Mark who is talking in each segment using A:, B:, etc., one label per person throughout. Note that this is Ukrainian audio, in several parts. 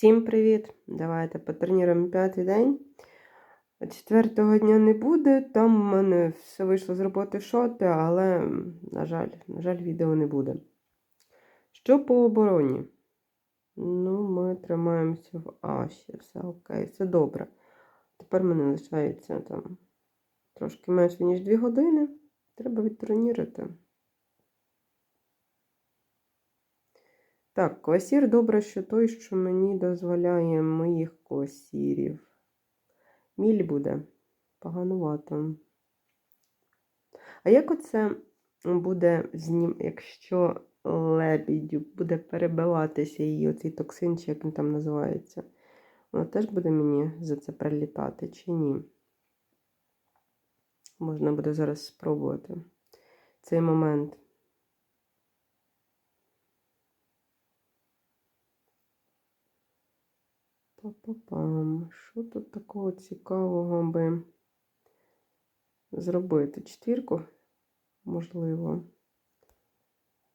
A: Всім привіт! Давайте потренуємо п'ятий день. Четвертого дня не буде. Там у мене все вийшло з роботи шоти, але, на жаль, на жаль, відео не буде. Що по обороні? Ну, ми тримаємося в Аші. Все окей, все добре. Тепер мене лишається там трошки менше, ніж 2 години. Треба відтронірити. Так, квасір добре, що той, що мені дозволяє моїх квасірів. Міль буде поганувато. А як оце буде знім, якщо лебідю буде перебиватися її оцей токсин, чи як він там називається? Воно теж буде мені за це прилітати чи ні? Можна буде зараз спробувати цей момент. Па-па-пам. Що тут такого цікавого би зробити? Четвірку, можливо,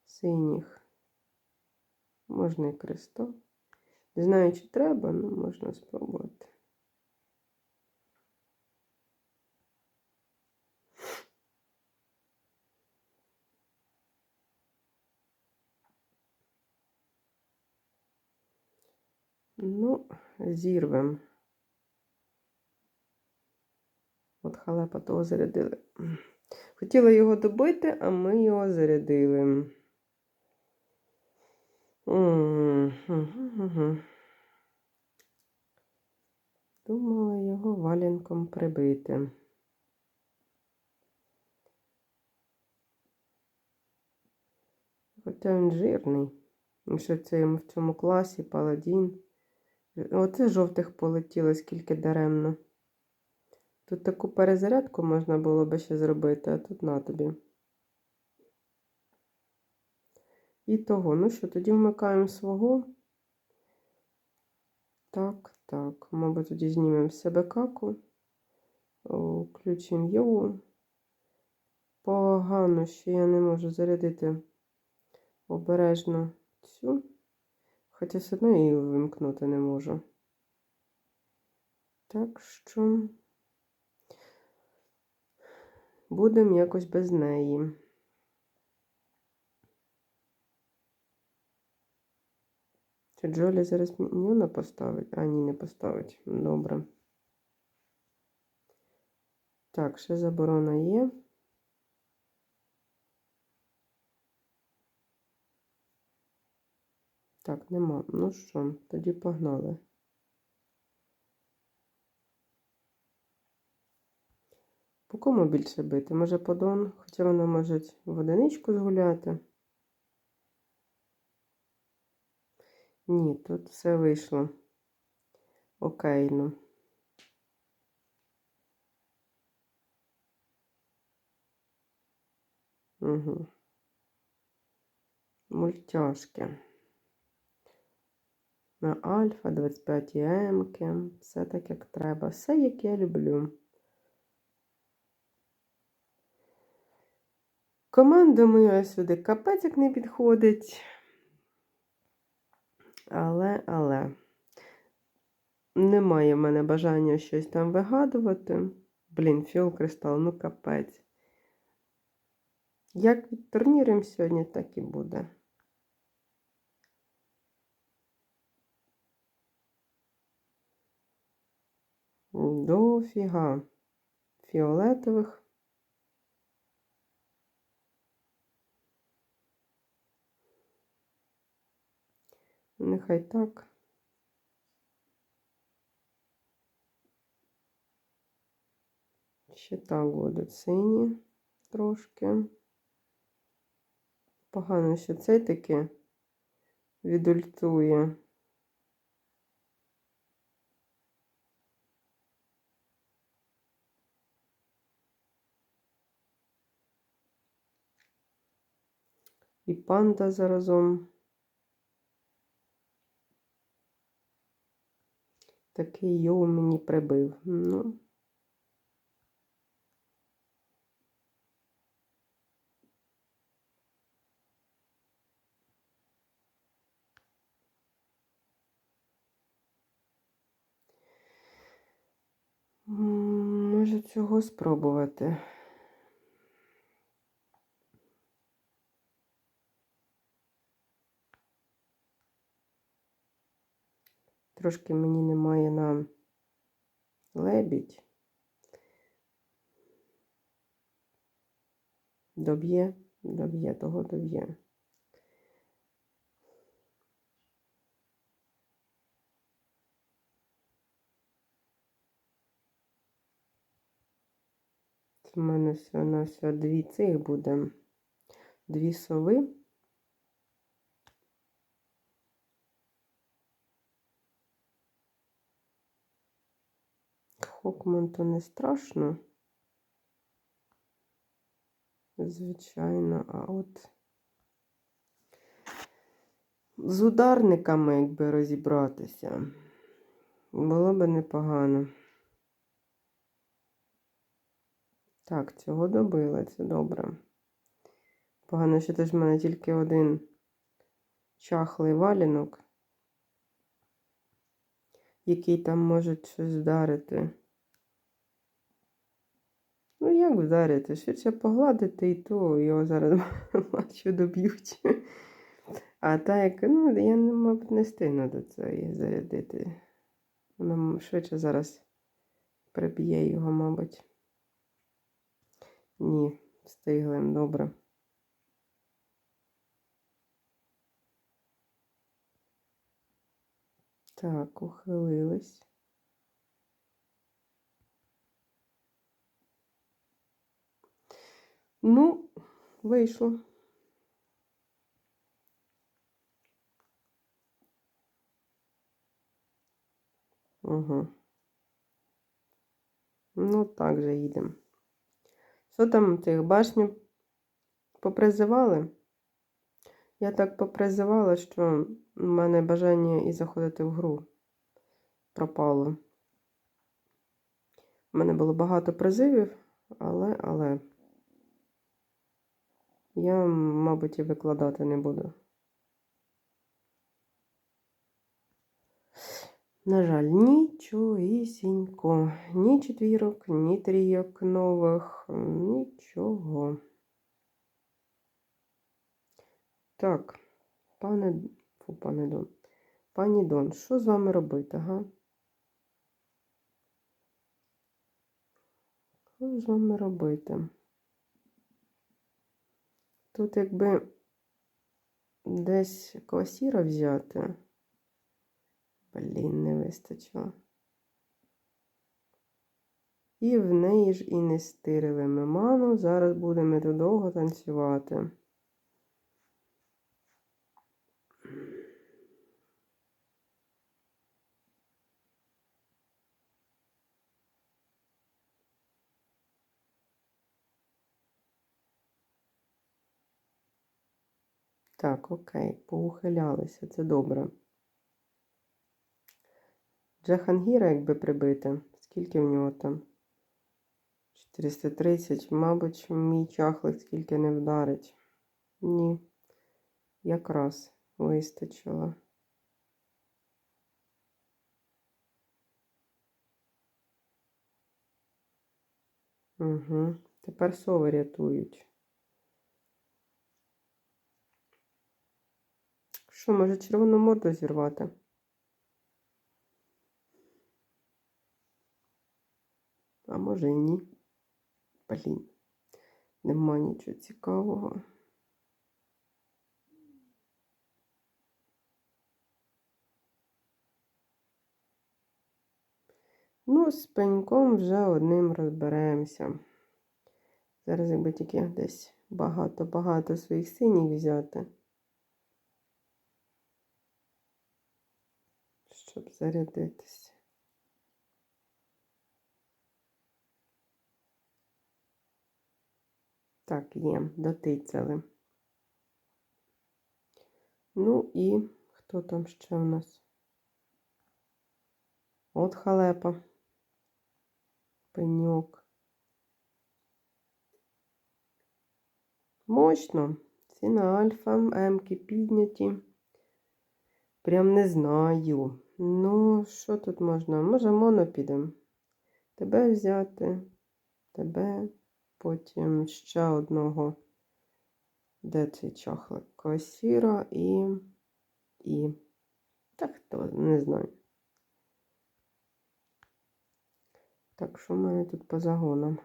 A: синіх. Можна і кресто. Не знаю, чи треба, але можна спробувати. Ну, зірвем. От халепа того зарядили. Хотіла його добити, а ми його зарядили. Думала його валянком прибити. Хоча він жирний. Що це йому в цьому класі паладін. Оце жовтих полетіло, скільки даремно. Тут таку перезарядку можна було би ще зробити, а тут на тобі. І того, ну що, тоді вмикаємо свого. Так, так. Мабуть, тоді знімемо себе каку. Включимо його. Погано, що я не можу зарядити обережно цю. Хоча все одно її вимкнути не можу. Так що будемо якось без неї. Чи Джолі зараз міньйона поставить? А, ні, не поставить. Добре. Так, ще заборона є. Так, нема. Ну що, тоді погнали. По кому більше бити? Може по Дон, хоча вони можуть в одиничку згуляти. Ні, тут все вийшло окейно. Угу. Мультяшки. На альфа, 25 емки, все так, як треба. Все, як я люблю. Команда моя сюди капець як не підходить. Але, але, немає в мене бажання щось там вигадувати. Блін, фіол кристал, ну капець. Як відтурніримо сьогодні, так і буде. Дофіга фіолетових. Нехай так. Ще так будуть сині трошки. Погано, що цей таки відультує. панда заразом. Такий його мені прибив. Ну. Може, цього спробувати. Трошки мені немає на лебідь. Доб'є, доб'є, того доб'є. У мене все на все дві цих буде. Дві сови. Хокман не страшно. Звичайно, а от з ударниками, якби розібратися, було би непогано. Так, цього добили, це добре. Погано, що теж в мене тільки один чахлий валінок, який там може щось вдарити. Як вдарити? Швидше погладити і то його зараз бачу доб'ють. А так, ну, я, мабуть, не встигну до цієї зарядити. Вона швидше зараз приб'є його, мабуть. Ні, встигли, добре. Так, ухилились. Ну, вийшло. Угу. Ну, так же їдемо. Що там тих башню попризивали? Я так попризивала, що в мене бажання і заходити в гру пропало. У мене було багато призивів, але, але я, мабуть, і викладати не буду. На жаль, нічогісінько. Ні четвірок, ні трійок нових, нічого. Так, пане, фу, пане Дон. Пані Дон, що з вами робити, га? Що з вами робити? Тут якби десь квасіра взяти. Блін, не вистачило. І в неї ж і не стирили ми ману. Зараз будемо довго танцювати. Так, окей, поухилялися, це добре. Джахангіра, якби прибити. Скільки в нього там? 430. Мабуть, мій чахлик скільки не вдарить. Ні. Якраз вистачило. Угу. Тепер сови рятують. Що, може червону морду зірвати? А може і ні. Блін, нема нічого цікавого. Ну, з пеньком вже одним розберемося. Зараз, якби тільки десь багато-багато своїх синіх взяти. Щоб зарядитися. Так, є, дотицяли. Ну і хто там ще у нас? От халепа. Пеньок. Мощно. Ціна альфа, емки підняті. Прям не знаю. Ну, що тут можна? Може, моно підемо? Тебе взяти. тебе, потім ще одного. Де цей чахлик? Косіра і. і. Так хто не знаю. Так, що в мене тут по загонам?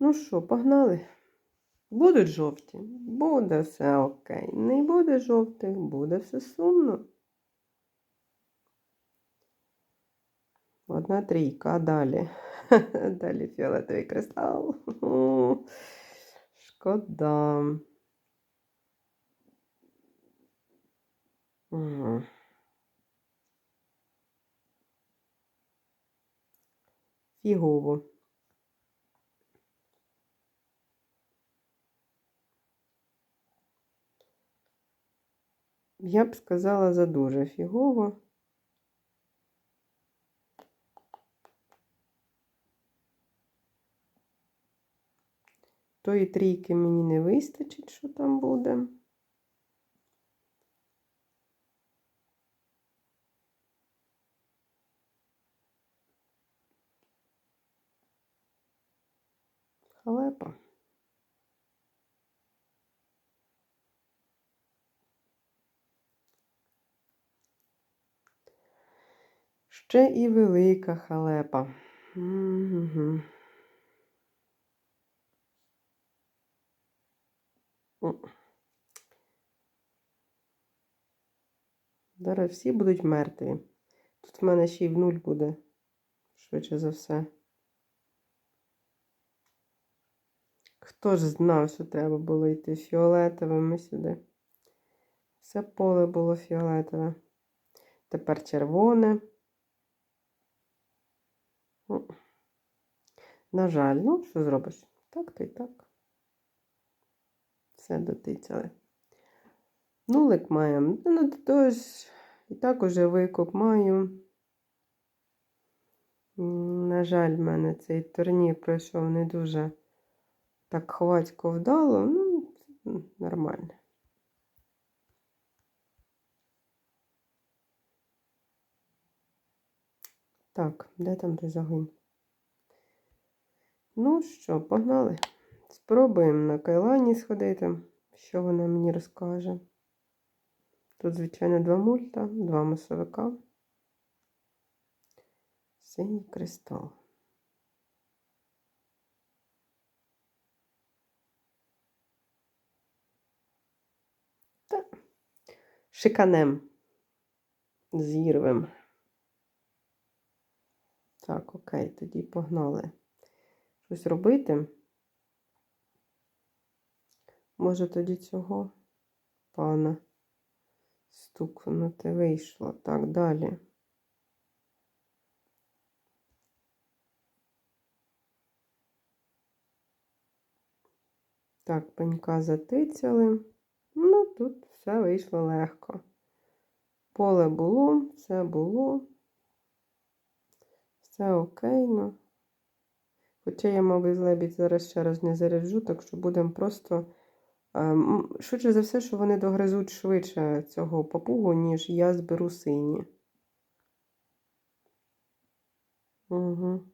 A: Ну що, погнали? Будуть жовті? Буде все окей. Не буде жовтих, буде все сумно. Одна трійка, а далі. Далі фіолетовий кристал. Шкода. Фігово. Я б сказала за дуже фігово. Тої трійки мені не вистачить, що там буде. Халепа. Ще і велика халепа. Угу. Зараз всі будуть мертві. Тут в мене ще й в нуль буде, швидше за все. Хто ж знав, що треба було йти фіолетовими сюди? Все поле було фіолетове. Тепер червоне. Ну, На жаль, ну, що зробиш? Так то й так. Все дотицяли. Нулик маємо. Ну, тож, і так уже викуп маю. На жаль, в мене цей турнір пройшов не дуже так хватько вдало. Ну, нормально. Так, де там той загин? Ну що, погнали. Спробуємо на Кайлані сходити, що вона мені розкаже. Тут, звичайно, два мульта, два масовика. Синій кристал. Та шиканем. Зірвем. Так, окей, тоді погнали. Щось робити. Може, тоді цього пана стукнути вийшло. Так, далі. Так, пенька затицяли. Ну, тут все вийшло легко. Поле було, все було. Все окей, ну. Хоча я, мабуть, лебідь зараз ще раз не заряджу, так що будемо просто. Ем, швидше за все, що вони догризуть швидше цього папугу, ніж я зберу сині. Угу.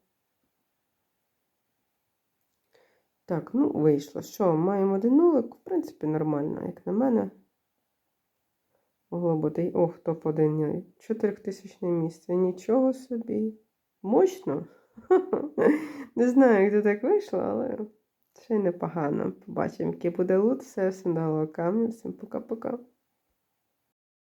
A: Так, ну, вийшло. Що, маємо один нулик, в принципі, нормально, як на мене. Могло бути. Ох, топ-1. 4000 місце. Нічого собі. Мощно. Не знаю, як це так вийшло, але ще й непогано. Побачимо, який буде лут. Все, всім дало камінь. Всім пока-пока.